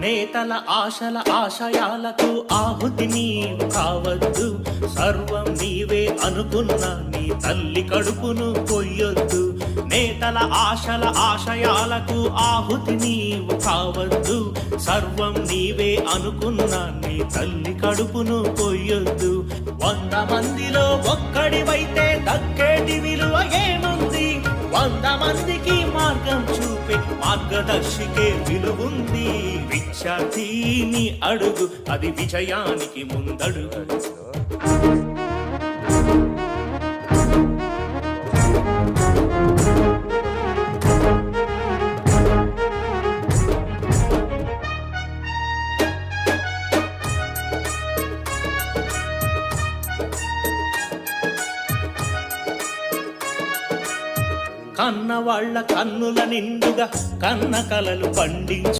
నేతల ఆశల ఆశయాలకు ఆహుతి నీవు కావద్దు. సర్వం నీవే అనుకున్న నీ తల్లి కడుపును కొయ్యొద్దు. నేతల ఆశల ఆశయాలకు ఆహుతి నీవు కావద్దు. సర్వం నీవే అనుకున్న నీ తల్లి కడుపును కొయ్యొద్దు. వంద మందిలో ఒక్కడివైతే దక్కేటి విలువ వంద మందికి మార్గం చూపే మార్గదర్శికే విలువుంది. విద్యార్థిని అడుగు అది విజయానికి ముందడుగు. కన్న వాళ్ళ కన్నుల నిండుగా కన్న కలలు పండించు